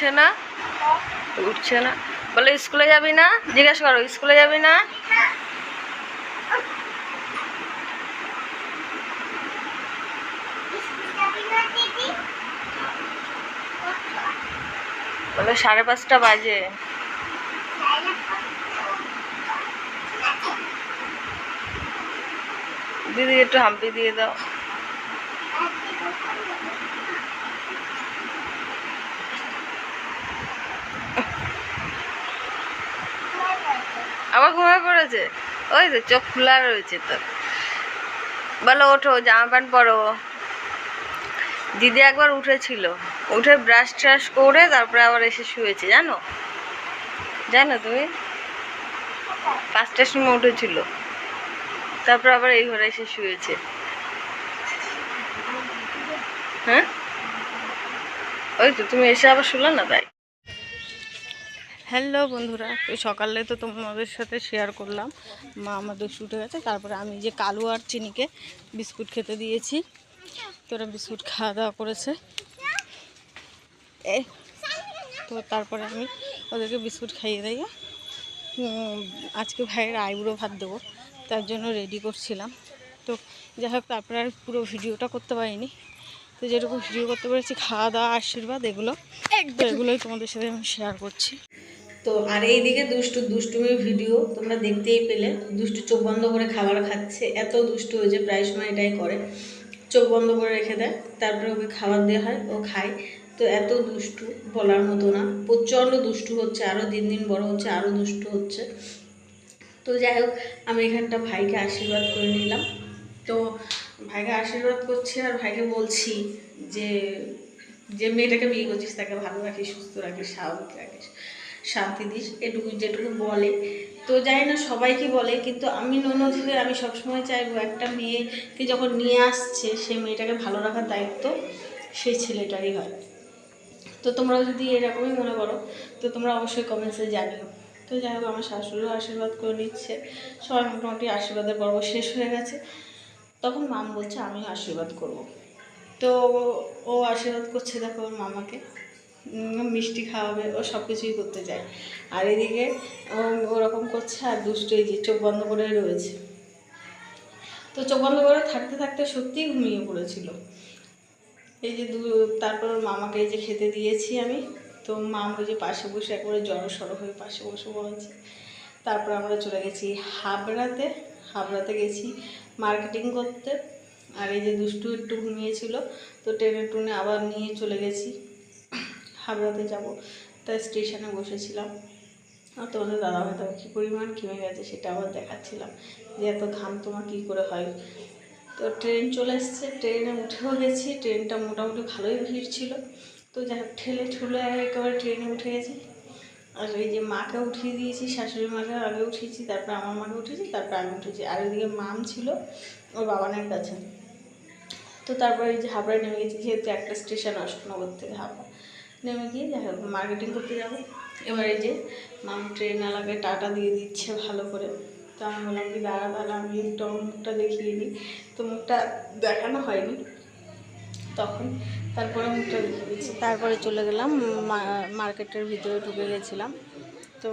উঠছে না? উঠছে না। বলে, স্কুলে যাবি না? জিজ্ঞেস করো, স্কুলে যাবি না? বলে, সাড়ে পাঁচটা বাজে। দিদি, একটু হাম্পি দিয়ে দাও। ঘুমিয়ে পড়েছে। ওই তো চোখ খোলা রয়েছে তো বলো, ওঠো, জামা প্যান্ট পরো। দিদি একবার উঠেছিল। উঠে ব্রাশ ট্রাশ করে তারপরে আবার এসে শুয়েছে, জানো? জানো তুমি? পাঁচটার সময় উঠেছিল। তারপর আবার এই ঘরে এসে শুয়েছে। হ্যাঁ? ওই তো, তুমি এসে আবার শুলো না তাই? হ্যালো বন্ধুরা তো সকালে তো তোমাদের সাথে শেয়ার করলাম। মা আমাদের শুটে গেছে তারপরে আমি যে কালু আর চিনিকে বিস্কুট খেতে দিয়েছি তো ওরা বিস্কুট খাওয়া দাওয়া করেছে। এই তো তারপরে আমি ওদেরকে বিস্কুট খাইয়ে দিয়ে আজকে ভাইয়ের আইবুড়ো ভাত দেবো তার জন্য রেডি করছিলাম। তো যাই হোক তারপরে আর পুরো ভিডিওটা করতে পারিনি। তো যেরকম ভিডিও করতে পেরেছি খাওয়া দাওয়া আশীর্বাদ এগুলো তো এগুলোই তোমাদের সাথে আমি শেয়ার করছি। তো আর এইদিকে দুষ্টু, দুষ্টুমির ভিডিও, তোমরা দেখতেই পেলে। দুষ্টু চোখ বন্ধ করে খাবার খাচ্ছে, এত দুষ্টু হয়েছে প্রায় সময় এটাই করে। চোখ বন্ধ করে রেখে দেয়, তারপরে ওকে খাবার দেওয়া হয়, ও খায়। তো এত দুষ্টু বলার মতো না, প্রচণ্ড দুষ্টু হচ্ছে আরও দিন দিন বড় হচ্ছে আরও দুষ্টু হচ্ছে। তো যাই হোক, আমি এখানটা ভাইকে আশীর্বাদ করে নিলাম। তো ভাইকে আশীর্বাদ করছি আর ভাইকে বলছি যে যে মেয়েটাকে বিয়ে করছিস, তাকে ভালো রাখিস, সুস্থ রাখিস, স্বাভাবিক রাখিস। শান্তি দিস এটুকু যেটুকু বলে। তো জানি না সবাইকে বলে, কিন্তু আমি ননদ হয়ে আমি সবসময় চাইব একটা মেয়েকে যখন নিয়ে আসছে, সেই মেয়েটাকে ভালো রাখার দায়িত্ব সেই ছেলেটারই হয়। তো তোমরাও যদি এরকমই মনে করো, তো তোমরা অবশ্যই কমেন্টসে জানিও। তো যাই হোক, আমার শাশুড়িও আশীর্বাদ করে নিচ্ছে। সবাই মোটামুটি আশীর্বাদের পর্ব শেষ হয়ে গেছে। তখন মাম বলছে, আমিও আশীর্বাদ করব। তো ও আশীর্বাদ করছে দেখো ওর মামাকে। মিষ্টি খাওয়াবে ও সব কিছুই করতে চায়। আর এদিকে ওরকম করছে আর দুষ্ট এই যে চোখ বন্ধ করে রয়েছে। তো চোখ বন্ধ করে থাকতে থাকতে সত্যিই ঘুমিয়ে পড়েছিল। এই যে দু তারপর মামাকে এই যে খেতে দিয়েছি আমি। তো মা ওই যে পাশে বসে একবারে জড়ো সড়ো হয়ে পাশে বসে বলেছে তারপর আমরা চলে গেছি হাবড়াতে। হাবড়াতে গেছি মার্কেটিং করতে। আর এই যে দুষ্টু একটু ঘুমিয়েছিল, তো ট্রেনে টুনে আবার নিয়ে চলে গেছি। হাবড়াতে যাব। তাই স্টেশনে বসেছিলাম। আর তোমাদের দাদা ভাই হয়তো কী পরিমাণ ঘেমে গেছে সেটা আবার দেখাচ্ছিলাম। যে এত ঘাম তোমার কী করে হয়? তো ট্রেন চলে এসছে। ট্রেনে উঠেও গেছি। ট্রেনটা মোটামুটি ভালোই ভিড় ছিল। তো যাই হোক, ঠেলে ঠুলে একেবারে ট্রেনে উঠে গেছি। আর এই যে মাকে উঠিয়ে দিয়েছি, শাশুড়ি মাকে আগে উঠিয়েছি, তারপর আমার মাকে উঠেছি তারপর আমি উঠেছি আর ওইদিকে মাম ছিল ওর বাবানের কাছে। তো তারপরে এই যে হাবড়ায় নেমে গেছি, যেহেতু একটা স্টেশন অশোকনগর থেকে হাবড়া। নেমে গিয়ে যাই হোক মার্কেটিং করতে যাব। এবারে যে মাম ট্রেন এলাকায় টাটা দিয়ে দিচ্ছে ভালো করে। তো আমি বললাম কি, দাঁড়া দাঁড়া আমি একটু মুখটা দেখিয়ে দিই তো মুখটা দেখানো হয়নি। তখন তারপরে মুখটা দেখিয়ে দিচ্ছি। তারপরে চলে গেলাম মার্কেটের ভিতরে ঢুকে গেছিলাম। তো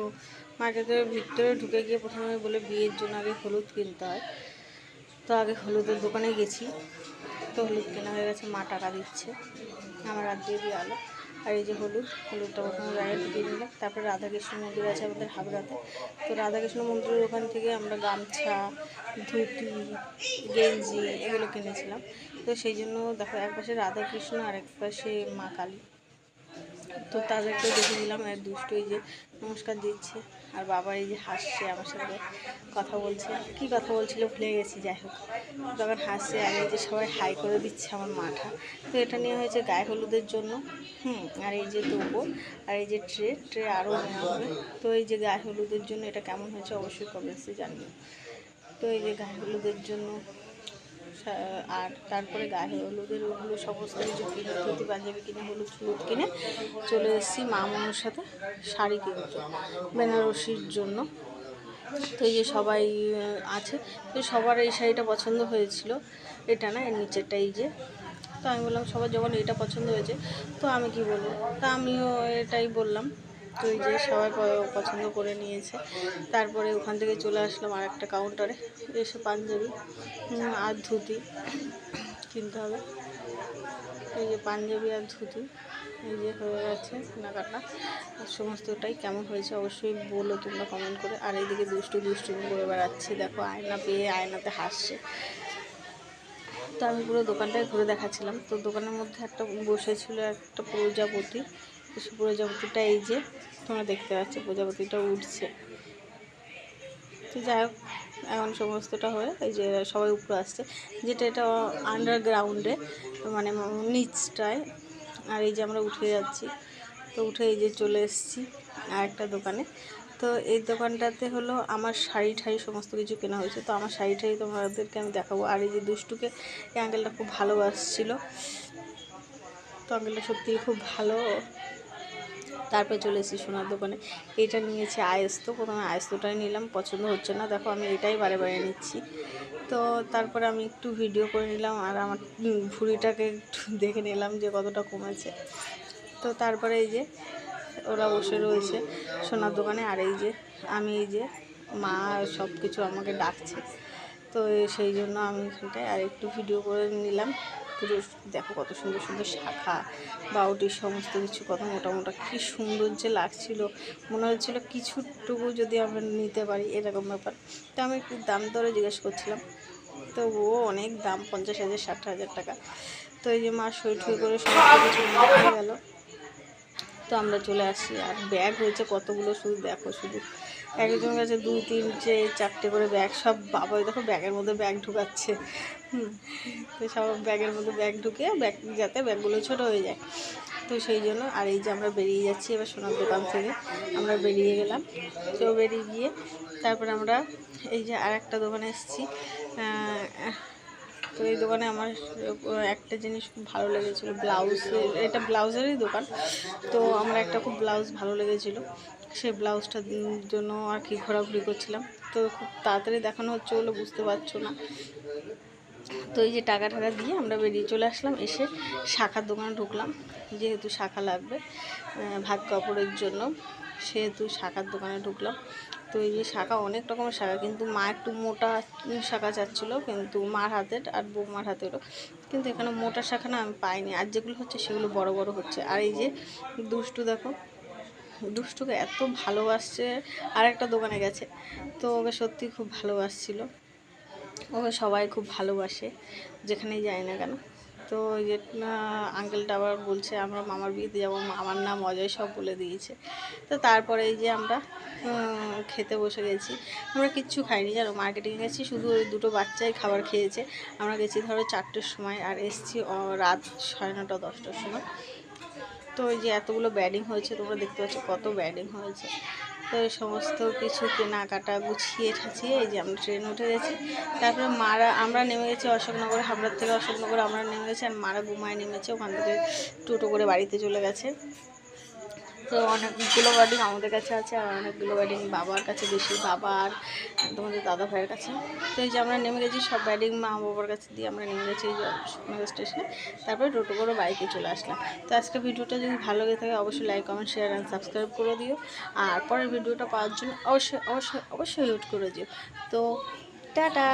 মার্কেটের ভিতরে ঢুকে গিয়ে প্রথমে বলে বিয়ের জন্য আগে হলুদ কিনতে হয়। তো আগে হলুদের দোকানে গেছি। তো হলুদ কেনা হয়ে গেছে, মা টাকা দিচ্ছে। আমার হাত দিয়ে দিয়ে আলো আর এই যে হলুদ, হলুদটা প্রথমে গায়ে ঢুকিয়ে নিলাম। তারপরে রাধাকৃষ্ণ মন্দির আছে আমাদের হাবড়াতে। তো রাধাকৃষ্ণ মন্দিরের ওখান থেকে আমরা গামছা, ধুতি, গেঞ্জি এগুলো কিনেছিলাম। তো সেই জন্য দেখো, এক পাশে রাধাকৃষ্ণ আর এক পাশে মা কালী। তো তাদেরকে দেখে নিলাম আর দুষ্ট এই যে নমস্কার দিচ্ছে। আর বাবা এই যে হাসছে আমার সাথে কথা বলছে। কি কথা বলছিল ভুলে গেছি, যাই হোক। তখন হাসছে, আর এই যে সবাই হাই করে দিচ্ছে আমার মাঠা তো এটা নিয়ে হয়েছে গায়ে হলুদের জন্য। হুম, আর এই যে দেবো আর এই যে ট্রে ট্রে আরও নেওয়া হবে। তো এই যে গায়ে হলুদের জন্য এটা কেমন হয়েছে অবশ্যই কমেন্টসে জানবে তো এই যে গায়ে হলুদের জন্য আর তারপরে গায়ে হলুদের ওগুলো সমস্ত কিছু কিনে, ধুতি পাঞ্জাবি কিনে, হলুদ হলুদ কিনে চলে এসেছি মা সাথে শাড়ি কিনতে বেনারসির জন্য। তো এই যে সবাই আছে। তো সবার এই শাড়িটা পছন্দ হয়েছিল। এটা না, এর নিচেরটা এই যে। তো আমি বললাম, সবার যখন এটা পছন্দ হয়েছে, তো আমি কি বলব? তা আমিও এটাই বললাম। তো এই যে সবাই পছন্দ করে নিয়েছে। তারপরে ওখান থেকে চলে আসলাম আর একটা কাউন্টারে এসে পাঞ্জাবি আর ধুতি কিনতে হবে। এই যে পাঞ্জাবি আর ধুতি, এই যে হয়ে গেছে কেনাকাটা। আর সমস্তটাই কেমন হয়েছে অবশ্যই বলো তোমরা কমেন্ট করে। আর এইদিকে দুষ্টু দুষ্টু করে বেড়াচ্ছি। দেখো আয়না পেয়ে আয়নাতে হাসছে। তো আমি পুরো দোকানটায় ঘুরে দেখাচ্ছিলাম। তো দোকানের মধ্যে একটা বসেছিল একটা প্রজাপতি। প্রজাপতিটা এই যে তোমরা দেখতে পাচ্ছ প্রজাপতিটা উঠছে তো যাই হোক, এখন সমস্তটা হয়ে এই যে সবাই উপরে আসছে। যেটা এটা আন্ডারগ্রাউন্ডে মানে নিচটায়। আর এই যে আমরা উঠে যাচ্ছি, তো উঠে এই যে চলে এসেছি আর একটা দোকানে। তো এই দোকানটাতে হলো আমার শাড়ি ঠাড়ি সমস্ত কিছু কেনা হয়েছে। তো আমার শাড়ি ঠাড়ি তোমাদেরকে আমি দেখাবো। আর এই যে দুষ্টুকে, এই আঙ্কেলটা খুব ভালোবাসছিল। তো আঙ্কেলটা সত্যিই খুব ভালো। তারপরে চলে এসেছি সোনার দোকানে। এটা নিয়েছি আয়স্ত, প্রথমে আয়স্তটাই নিলাম, পছন্দ হচ্ছে না। দেখো, আমি এটাই বারে বারে নিচ্ছি। তো তারপরে আমি একটু ভিডিও করে নিলাম, আর আমার ভুঁড়িটাকে একটু দেখে নিলাম যে কতটা কমেছে। তো তারপরে এই যে ওরা বসে রয়েছে সোনার দোকানে, আর এই যে আমি, এই যে মা সব কিছু আমাকে ডাকছে। তো সেই জন্য আমি এখানটায় আর একটু ভিডিও করে নিলাম। পুরো দেখো কত সুন্দর সুন্দর শাখা বাউটির সমস্ত কিছু কত মোটা মোটা, কী সুন্দর যে লাগছিল। মনে হচ্ছিল কিছুটুকু যদি আমরা নিতে পারি এরকম ব্যাপার। তো আমি একটু দাম দরে জিজ্ঞেস করছিলাম। তো ও অনেক দাম, পঞ্চাশ হাজার, ষাট হাজার টাকা। তো এই যে মা সই ঠই করে সমস্ত কিছু গেল। তো আমরা চলে আসি। আর ব্যাগ হয়েছে কতগুলো শুধু দেখো শুধু। একজনের কাছে দুই তিনটে চারটে করে ব্যাগ সব বাবাই দেখো ব্যাগের মধ্যে ব্যাগ ঢুকাচ্ছে। তো সব ব্যাগের মধ্যে ব্যাগ ঢুকে ব্যাগ যাতে ব্যাগগুলো ছোট হয়ে যায়। তো সেই জন্য, আর এই যে আমরা বেরিয়ে যাচ্ছি এবার সোনার দোকান থেকে। আমরা বেরিয়ে গেলাম। তো বেরিয়ে গিয়ে তারপর আমরা এই যে আর একটা দোকানে এসেছি। তো এই দোকানে আমার একটা জিনিস খুব ভালো লেগেছিলো, ব্লাউজ। এটা ব্লাউজেরই দোকান। তো আমার একটা খুব ব্লাউজ ভালো লেগেছিলো। সেই ব্লাউজটার জন্য আর কি ঘোরাঘুরি করছিলাম। তো খুব তাড়াতাড়ি দেখানো হচ্ছে বলে বুঝতে পারছ না। তো এই যে টাকা টাকা দিয়ে আমরা বেরিয়ে চলে আসলাম, এসে শাখার দোকানে ঢুকলাম। যেহেতু শাখা লাগবে ভাত কাপড়ের জন্য, সেহেতু শাখার দোকানে ঢুকলাম। তো এই যে শাখা অনেক রকমের শাখা, কিন্তু মা একটু মোটা শাখা চাচ্ছিলো, কিন্তু মার হাতের আর বৌমার হাতেরও। কিন্তু এখানে মোটা শাখা না আমি পাইনি। আর যেগুলো হচ্ছে সেগুলো বড় বড় হচ্ছে। আর এই যে দুষ্টু দেখো, দুষ্টুকে এত ভালোবাসছে। আর একটা দোকানে গেছে, তো ওকে সত্যি খুব ভালোবাসছিল। ওকে সবাই খুব ভালোবাসে, যেখানেই যায় না কেন। তো ওই যে আঙ্কেলটা আবার বলছে, আমরা মামার বিয়েতে যাব। মামার নাম অজয় সব বলে দিয়েছে। তো তারপরে এই যে আমরা খেতে বসে গেছি। আমরা কিচ্ছু খাইনি, জানো? মার্কেটিংয়ে গেছি, শুধু ওই দুটো বাচ্চাই খাবার খেয়েছে। আমরা গেছি ধরো চারটের সময়, আর এসছি রাত সাড়ে নটা, দশটার সময়। তো ওই যে এতগুলো ব্যাডিং হয়েছে, তোমরা দেখতে পাচ্ছ কত ব্যাডিং হয়েছে। তো সমস্ত কিছু কেনাকাটা গুছিয়ে ঠাছিয়ে এই যে আমরা ট্রেন উঠে গেছি। তারপরে মারা, আমরা নেমে গেছি অশোকনগর, হাবড়ার থেকে অশোকনগর আমরা নেমে গেছি আর মারা ঘুমায় নেমেছে। ওখান থেকে টোটো করে বাড়িতে চলে গেছে। তো অনেকগুলো ব্যাডিং আমাদের কাছে আছে আর অনেকগুলো ব্যাডিং বাবার কাছে, বেশি বাবা আর তোমাদের দাদা ভাইয়ের কাছে। তো এই যে আমরা নেমে গেছি, সব ব্যাডিং মা বাবার কাছে দিয়ে আমরা নেমে গেছি স্টেশনে তারপরে টোটো করে বাইকে চলে আসলাম। তো আজকে ভিডিওটা যদি ভালো লেগে থাকে, অবশ্যই like comment share and subscribe করে দিও। আর পরের ভিডিওটা পাওয়ার জন্য অবশ্যই অবশ্যই অবশ্যই ওয়েট করে দিও। তো টাটা!